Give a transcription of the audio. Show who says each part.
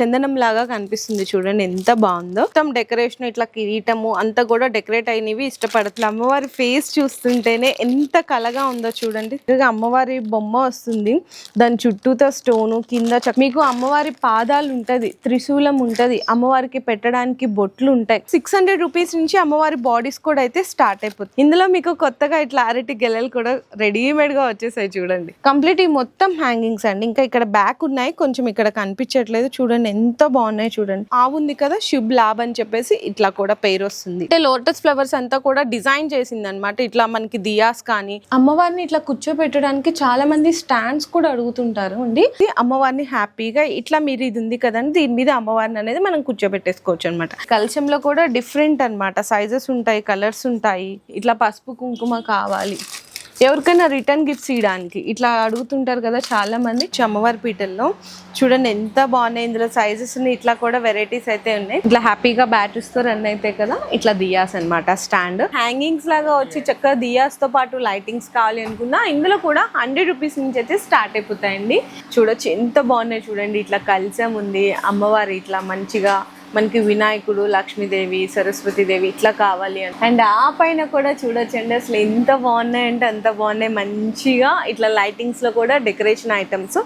Speaker 1: చందనం లాగా కనిపిస్తుంది చూడండి ఎంత బాగుందో. మొత్తం డెకరేషన్ ఇట్లా కిరీటము అంతా కూడా డెకరేట్ అయినవి ఇష్టపడుతుంది అమ్మవారి ఫేస్ చూస్తుంటేనే ఎంత కలగా ఉందో చూడండి. అమ్మవారి బొమ్మ వస్తుంది. దాని చుట్టూతో స్టోను కింద మీకు అమ్మవారి పాదాలు ఉంటది త్రిశూలం ఉంటది. అమ్మవారికి పెట్టడానికి బొట్లు ఉంటాయి. సిక్స్ హండ్రెడ్ రూపీస్ నుంచి అమ్మవారి బాడీస్ కూడా అయితే స్టార్ట్ అయిపోతుంది ఇందులో మీకు కొత్తగా ఇట్లా అరటి గెలలు కూడా రెడీమేడ్గా వచ్చేసాయి చూడండి. కంప్లీట్ ఈ మొత్తం హ్యాంగింగ్స్ అండి. ఇంకా ఇక్కడ బ్యాక్ ఉన్నాయి. కొంచెం ఇక్కడ కనిపించట్లేదు. చూడండి ఎంత బాగున్నాయి చూడండి. ఆవుంది కదా శుభ్ లాభ్ అని చెప్పేసి ఇట్లా కూడా పేరు వస్తుంది. అంటే లోటస్ ఫ్లవర్స్ అంతా కూడా డిజైన్ చేసింది అనమాట ఇట్లా మనకి దియాస్ కానీ అమ్మవారిని ఇట్లా కూర్చోబెట్టడానికి చాలా మంది స్టాండ్స్ కూడా అడుగుతుంటారు అండి. ఇది అమ్మవారిని హ్యాపీగా ఇట్లా మీరు ఇది ఉంది కదండి దీని మీద అమ్మవారిని అనేది మనం కూర్చోబెట్టేసుకోవచ్చు అనమాట కలశంలో కూడా డిఫరెంట్ అన్నమాట. సైజెస్ ఉంటాయి కలర్స్ ఉంటాయి. ఇట్లా పసుపు కుంకుమ కావాలి. ఎవరికైనా రిటర్న్ గిఫ్ట్స్ ఇవ్వడానికి ఇట్లా అడుగుతుంటారు కదా చాలా మంది పీటల్లో. చూడండి ఎంత బాగున్నాయి ఇందులో సైజెస్ ఇట్లా కూడా వెరైటీస్ అయితే ఉన్నాయి. ఇట్లా హ్యాపీగా బ్యాటరీస్తో రన్ అయితే కదా ఇట్లా దియాస్ అన్నమాట స్టాండ్ హ్యాంగింగ్స్ లాగా వచ్చి చక్కగా దియాస్తో పాటు లైటింగ్స్ కావాలి అనుకున్నా ఇందులో కూడా హండ్రెడ్ రూపీస్ నుంచి అయితే స్టార్ట్ అయిపోతాయండి. చూడొచ్చు ఎంత బాగున్నాయి చూడండి. ఇట్లా కలిసం ఉంది అమ్మవారి ఇట్లా మంచిగా మనకి వినాయకుడు లక్ష్మీదేవి సరస్వతీదేవి ఇట్లా కావాలి అని. అండ్ ఆ పైన కూడా చూడొచ్చండి అసలు ఎంత బాగున్నాయి అంటే అంత బాగున్నాయి. మంచిగా ఇట్లా లైటింగ్స్లో కూడా డెకరేషన్ ఐటమ్స్